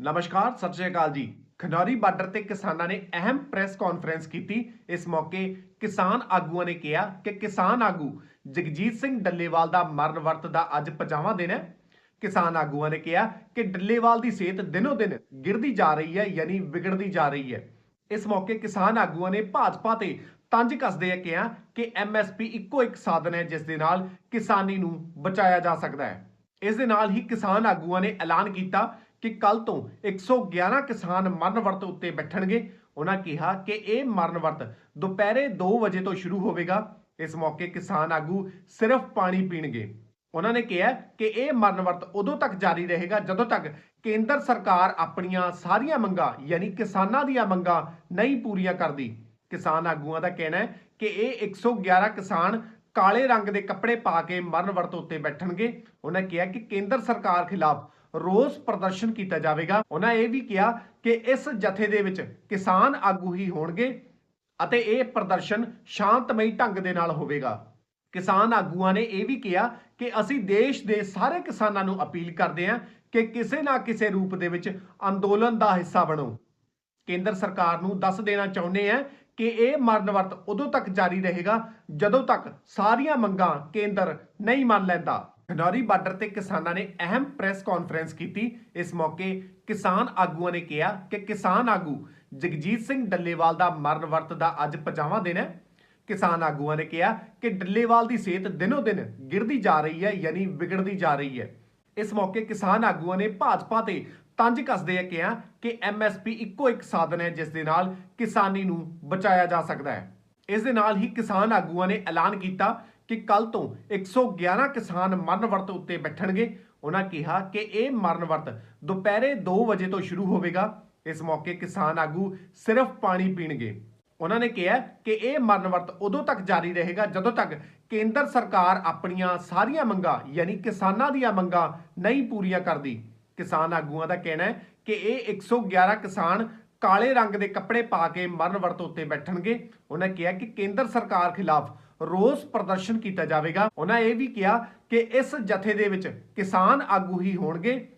ਨਮਸਕਾਰ, ਸਤਿ ਸ਼੍ਰੀ ਅਕਾਲ ਜੀ। ਖਨੌਰੀ ਬਾਰਡਰ ਤੇ ਕਿਸਾਨਾਂ ਨੇ ਅਹਿਮ ਪ੍ਰੈਸ ਕਾਨਫਰੰਸ ਕੀਤੀ। ਇਸ ਮੌਕੇ ਕਿਸਾਨ ਆਗੂਆਂ ਨੇ ਕਿਹਾ ਕਿ ਕਿਸਾਨ ਆਗੂ ਜਗਜੀਤ ਸਿੰਘ ਡੱਲੇਵਾਲ ਦਾ ਮਰਨ ਵਰਤ ਦਾ ਅੱਜ 50ਵਾਂ ਦਿਨ ਹੈ। ਕਿਸਾਨ ਆਗੂਆਂ ਨੇ ਕਿਹਾ ਕਿ ਡੱਲੇਵਾਲ ਦੀ ਸਿਹਤ ਦਿਨੋ ਦਿਨ ਗਿਰਦੀ ਜਾ ਰਹੀ ਹੈ, ਯਾਨੀ ਵਿਗੜਦੀ ਜਾ ਰਹੀ ਹੈ। ਇਸ ਮੌਕੇ ਕਿਸਾਨ ਆਗੂਆਂ ਨੇ ਭਾਜਪਾ ਤੇ ਤੰਜ ਕੱਸਦੇ ਆ ਕਿਹਾ ਕਿ ਐਮਐਸਪੀ ਇੱਕੋ ਇੱਕ ਸਾਧਨ ਹੈ, ਜਿਸ ਦੇ ਨਾਲ ਕਿਸਾਨੀ ਨੂੰ ਬਚਾਇਆ ਜਾ ਸਕਦਾ ਹੈ। ਇਸ ਦੇ ਨਾਲ ਹੀ ਕਿਸਾਨ ਆਗੂਆਂ ਨੇ ਐਲਾਨ ਕੀਤਾ ਕਿ ਕੱਲ ਤੋਂ 111 ਕਿਸਾਨ ਮਰਨ ਵਰਤ ਉੱਤੇ ਬੈਠਣਗੇ। ਉਹਨਾਂ ਕਿਹਾ ਕਿ ਇਹ ਮਰਨ ਵਰਤ ਦੁਪਹਿਰੇ 2 ਵਜੇ ਤੋਂ ਸ਼ੁਰੂ ਹੋਵੇਗਾ। ਇਸ ਮੌਕੇ ਕਿਸਾਨ ਆਗੂ ਸਿਰਫ ਪਾਣੀ ਪੀਣਗੇ। ਉਹਨਾਂ ਨੇ ਕਿਹਾ ਕਿ ਇਹ ਮਰਨ ਵਰਤ ਉਦੋਂ ਤੱਕ ਜਾਰੀ ਰਹੇਗਾ ਜਦੋਂ ਤੱਕ ਕੇਂਦਰ ਸਰਕਾਰ ਆਪਣੀਆਂ ਸਾਰੀਆਂ ਮੰਗਾਂ, ਯਾਨੀ ਕਿਸਾਨਾਂ ਦੀਆਂ ਮੰਗਾਂ ਨਹੀਂ ਪੂਰੀਆਂ ਕਰਦੀ। ਕਿਸਾਨ ਆਗੂਆਂ ਦਾ ਕਹਿਣਾ ਹੈ ਕਿ ਇਹ 111 ਕਿਸਾਨ ਕਾਲੇ ਰੰਗ ਦੇ ਕੱਪੜੇ ਪਾ ਕੇ ਮਰਨ ਵਰਤ ਉੱਤੇ ਬੈਠਣਗੇ। ਉਹਨਾਂ ਕਿਹਾ ਕਿ ਕੇਂਦਰ ਸਰਕਾਰ ਖਿਲਾਫ ਰੋਸ ਪ੍ਰਦਰਸ਼ਨ ਕੀਤਾ ਜਾਵੇਗਾ। ਉਹਨਾਂ ਇਹ ਵੀ ਕਿਹਾ ਕਿ ਇਸ ਜਥੇ ਦੇ ਵਿੱਚ ਕਿਸਾਨ ਆਗੂ ਹੀ ਹੋਣਗੇ ਅਤੇ ਇਹ ਪ੍ਰਦਰਸ਼ਨ ਸ਼ਾਂਤਮਈ ਢੰਗ ਦੇ ਨਾਲ ਹੋਵੇਗਾ। ਕਿਸਾਨ ਆਗੂਆਂ ਨੇ ਇਹ ਵੀ ਕਿਹਾ ਕਿ ਅਸੀਂ ਦੇਸ਼ ਦੇ ਸਾਰੇ ਕਿਸਾਨਾਂ ਨੂੰ ਅਪੀਲ ਕਰਦੇ ਹਾਂ ਕਿ ਕਿਸੇ ਨਾ ਕਿਸੇ ਰੂਪ ਦੇ ਵਿੱਚ ਅੰਦੋਲਨ ਦਾ ਹਿੱਸਾ ਬਣੋ। ਕੇਂਦਰ ਸਰਕਾਰ ਨੂੰ ਦੱਸ ਦੇਣਾ ਚਾਹੁੰਦੇ ਆ ਕਿ ਇਹ ਮਰਨ ਵਰਤ ਉਦੋਂ ਤੱਕ ਜਾਰੀ ਰਹੇਗਾ ਜਦੋਂ ਤੱਕ ਸਾਰੀਆਂ ਮੰਗਾਂ ਕੇਂਦਰ ਨਹੀਂ ਮੰਨ ਲੈਂਦਾ। ਖਨੌਰੀ ਬਾਰਡਰ ਤੇ ਕਿਸਾਨਾਂ ਨੇ ਅਹਿਮ ਪ੍ਰੈਸ ਕਾਨਫਰੰਸ ਕੀਤੀ। ਇਸ ਮੌਕੇ ਕਿਸਾਨ ਆਗੂਆਂ ਨੇ ਕਿਹਾ ਕਿ ਕਿਸਾਨ ਆਗੂ ਜਗਜੀਤ ਸਿੰਘ ਡੱਲੇਵਾਲ ਦਾ ਮਰਨ ਵਰਤ ਦਾ ਅੱਜ 50ਵਾਂ ਦਿਨ ਹੈ। ਕਿਸਾਨ ਆਗੂਆਂ ਨੇ ਕਿਹਾ ਕਿ ਡੱਲੇਵਾਲ ਦੀ ਸਿਹਤ ਦਿਨੋ ਦਿਨ ਗਿਰਦੀ ਜਾ ਰਹੀ ਹੈ, ਯਾਨੀ ਵਿਗੜਦੀ ਜਾ ਰਹੀ ਹੈ। ਇਸ ਮੌਕੇ ਕਿਸਾਨ ਆਗੂਆਂ ਨੇ ਭਾਜਪਾ ਤੇ ਤੰਜ ਕੱਸਦੇ ਆ ਕਿਹਾ ਕਿ ਐਮਐਸਪੀ ਇੱਕੋ ਇੱਕ ਸਾਧਨ ਹੈ, ਜਿਸ ਦੇ ਨਾਲ ਕਿਸਾਨੀ ਨੂੰ ਬਚਾਇਆ ਜਾ ਸਕਦਾ ਹੈ। ਇਸ ਦੇ ਨਾਲ ਹੀ ਕਿਸਾਨ ਆਗੂਆਂ ਨੇ ਐਲਾਨ ਕੀਤਾ ਕਿ ਕੱਲ ਤੋਂ 111 ਕਿਸਾਨ ਮਰਨ ਵਰਤ ਉੱਤੇ ਬੈਠਣਗੇ। ਉਹਨਾਂ ਕਿਹਾ ਕਿ ਇਹ ਮਰਨ ਵਰਤ ਦੁਪਹਿਰੇ 2 ਵਜੇ ਤੋਂ ਸ਼ੁਰੂ ਹੋਵੇਗਾ। ਇਸ ਮੌਕੇ ਕਿਸਾਨ ਆਗੂ ਸਿਰਫ ਪਾਣੀ ਪੀਣਗੇ। ਉਹਨਾਂ ਨੇ ਕਿਹਾ ਕਿ ਇਹ ਮਰਨ ਵਰਤ ਉਦੋਂ ਤੱਕ ਜਾਰੀ ਰਹੇਗਾ ਜਦੋਂ ਤੱਕ ਕੇਂਦਰ ਸਰਕਾਰ ਆਪਣੀਆਂ ਸਾਰੀਆਂ ਮੰਗਾਂ, ਯਾਨੀ ਕਿਸਾਨਾਂ ਦੀਆਂ ਮੰਗਾਂ ਨਹੀਂ ਪੂਰੀਆਂ ਕਰਦੀ। ਕਿਸਾਨ ਆਗੂਆਂ ਦਾ ਕਹਿਣਾ ਹੈ ਕਿ ਇਹ 111 ਕਿਸਾਨ ਕਾਲੇ ਰੰਗ ਦੇ ਕੱਪੜੇ ਪਾ ਕੇ ਮਰਨ ਵਰਤ ਉੱਤੇ ਬੈਠਣਗੇ। ਉਹਨਾਂ ਕਿਹਾ ਕਿ ਕੇਂਦਰ ਸਰਕਾਰ ਖਿਲਾਫ ਰੋਸ ਪ੍ਰਦਰਸ਼ਨ ਕੀਤਾ ਜਾਵੇਗਾ। ਉਹਨਾਂ ਇਹ ਵੀ ਕਿਹਾ ਕਿ ਇਸ ਜਥੇ ਦੇ ਵਿੱਚ ਕਿਸਾਨ ਆਗੂ ਹੀ ਹੋਣਗੇ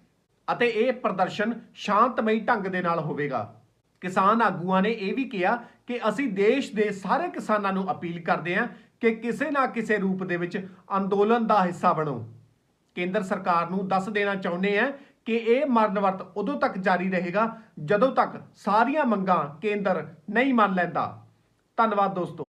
ਅਤੇ ਇਹ ਪ੍ਰਦਰਸ਼ਨ ਸ਼ਾਂਤਮਈ ਢੰਗ ਦੇ ਨਾਲ ਹੋਵੇਗਾ। ਕਿਸਾਨ ਆਗੂਆਂ ਨੇ ਇਹ ਵੀ ਕਿਹਾ ਕਿ ਅਸੀਂ ਦੇਸ਼ ਦੇ ਸਾਰੇ ਕਿਸਾਨਾਂ ਨੂੰ ਅਪੀਲ ਕਰਦੇ ਹਾਂ ਕਿ ਕਿਸੇ ਨਾ ਕਿਸੇ ਰੂਪ ਦੇ ਵਿੱਚ ਅੰਦੋਲਨ ਦਾ ਹਿੱਸਾ ਬਣੋ। ਕੇਂਦਰ ਸਰਕਾਰ ਨੂੰ ਦੱਸ ਦੇਣਾ ਚਾਹੁੰਦੇ ਹਾਂ ਕਿ ਇਹ ਮਰਨ ਵਰਤ ਉਦੋਂ ਤੱਕ ਜਾਰੀ ਰਹੇਗਾ ਜਦੋਂ ਤੱਕ ਸਾਰੀਆਂ ਮੰਗਾਂ ਕੇਂਦਰ ਨਹੀਂ ਮੰਨ ਲੈਂਦਾ। ਧੰਨਵਾਦ ਦੋਸਤੋ।